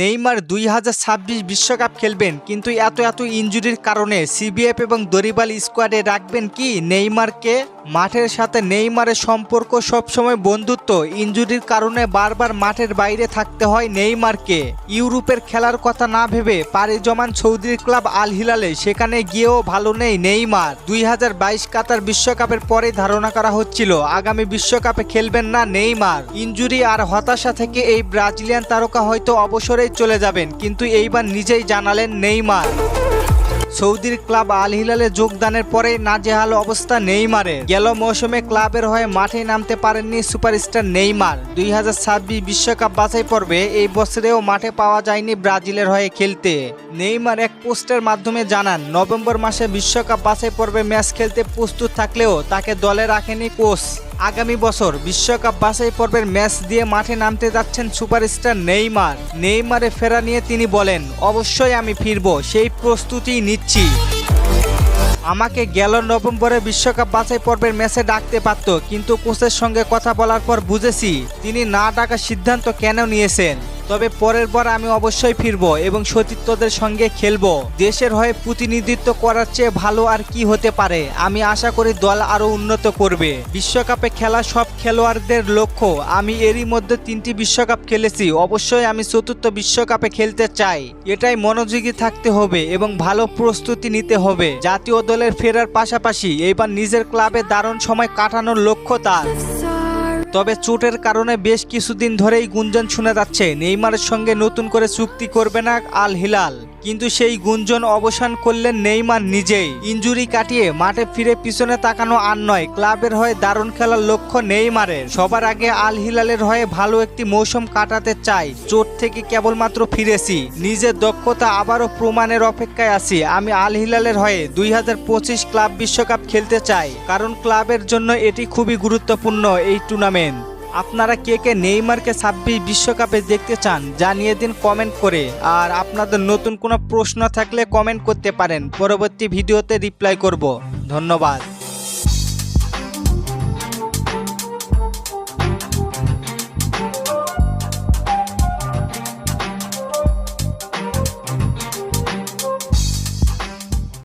Neymar দুই হাজার ছাব্বিশ বিশ্বকাপ খেলবেন, কিন্তু এত এত ইঞ্জুরির কারণে সিবিএফ এবং দরিবাল স্কোয়াডে রাখবেন কি নেইমারকে? মাঠের সাথে নেইমারের সম্পর্ক সবসময় বন্ধুত্ব। ইনজুরির কারণে বারবার মাঠের বাইরে থাকতে হয় নেইমারকে। ইউরোপের খেলার কথা না ভেবে পাড়ি জমান সৌদির ক্লাব আল হিলালে সেখানে গিয়েও ভালো নেই নেইমার। দুই হাজার বাইশ কাতার বিশ্বকাপের পরে ধারণা করা হচ্ছিল, আগামী বিশ্বকাপে খেলবেন না নেইমার। ইনজুরি আর হতাশা থেকে এই ব্রাজিলিয়ান তারকা হয়তো অবসরেই চলে যাবেন, কিন্তু এইবার নিজেই জানালেন নেইমার। সৌদির ক্লাব আল হিলালে যোগদানের পরে নাজেহাল অবস্থা নেইমারের। গেল মৌসুমে ক্লাবের হয়ে মাঠে নামতে পারেননি সুপারস্টার নেইমার। দুই বিশ্বকাপ বাছাই পর্বে এই বছরেও মাঠে পাওয়া যায়নি ব্রাজিলের হয়ে খেলতে। নেইমার এক পোস্টের মাধ্যমে জানান, নভেম্বর মাসে বিশ্বকাপ বাছাই পর্বে ম্যাচ খেলতে প্রস্তুত থাকলেও তাকে দলে রাখেনি কোচ। আগামী বছর বিশ্বকাপ বাছাই পর্বের ম্যাচ দিয়ে মাঠে নামতে যাচ্ছেন সুপারস্টার নেইমার। নেইমারে ফেরা নিয়ে তিনি বলেন, অবশ্যই আমি ফিরব, সেই প্রস্তুতি নিচ্ছি। আমাকে গেল নভেম্বরে বিশ্বকাপ বাছাই পর্বের ম্যাচে ডাকতে পারত, কিন্তু কোচের সঙ্গে কথা বলার পর বুঝেছি, তিনি না ডাকার সিদ্ধান্ত কেন নিয়েছেন। তবে পরের বার আমি অবশ্যই ফিরবো এবং সতীর্থদের সঙ্গে খেলব। দেশের হয়ে প্রতিনিধিত্ব করার চেয়ে ভালো আর কি হতে পারে, আমি আশা করি দল আরও উন্নত করবে। বিশ্বকাপে খেলা সব খেলোয়াড়দের লক্ষ্য, আমি এরই মধ্যে তিনটি বিশ্বকাপ খেলেছি, অবশ্যই আমি চতুর্থ বিশ্বকাপে খেলতে চাই। এটাই মনোযোগী থাকতে হবে এবং ভালো প্রস্তুতি নিতে হবে। জাতীয় দলের ফেরার পাশাপাশি এইবার নিজের ক্লাবে দারুণ সময় কাটানোর লক্ষ্য তার। তবে চোটের কারণে বেশ কিছুদিন ধরেই গুঞ্জন শোনা যাচ্ছে, নেইমারের সঙ্গে নতুন করে চুক্তি করবে না আল হিলাল কিন্তু সেই গুঞ্জন অবসান করলেন নেইমার নিজেই। ইঞ্জুরি কাটিয়ে মাঠে ফিরে পিছনে তাকানো আর নয়, ক্লাবের হয়ে দারুণ খেলার লক্ষ্য নেইমারের। সবার আগে আল হিলালের হয়ে ভালো একটি মৌসুম কাটাতে চাই, চোট থেকে কেবলমাত্র ফিরেছি। নিজের দক্ষতা আবারও প্রমাণের অপেক্ষায় আছি। আমি আল হিলালের হয়ে দুই হাজার পঁচিশ ক্লাব বিশ্বকাপ খেলতে চাই, কারণ ক্লাবের জন্য এটি খুবই গুরুত্বপূর্ণ এই টুর্নামেন্ট। আপনারা কে কে নেইমারকে ছাব্বিশ বিশ্বকাপে দেখতে চান জানিয়ে দিন কমেন্ট করে। আর আপনাদের নতুন কোনো প্রশ্ন থাকলে কমেন্ট করতে পারেন। পরবর্তী ভিডিওতে রিপ্লাই করব। ধন্যবাদ।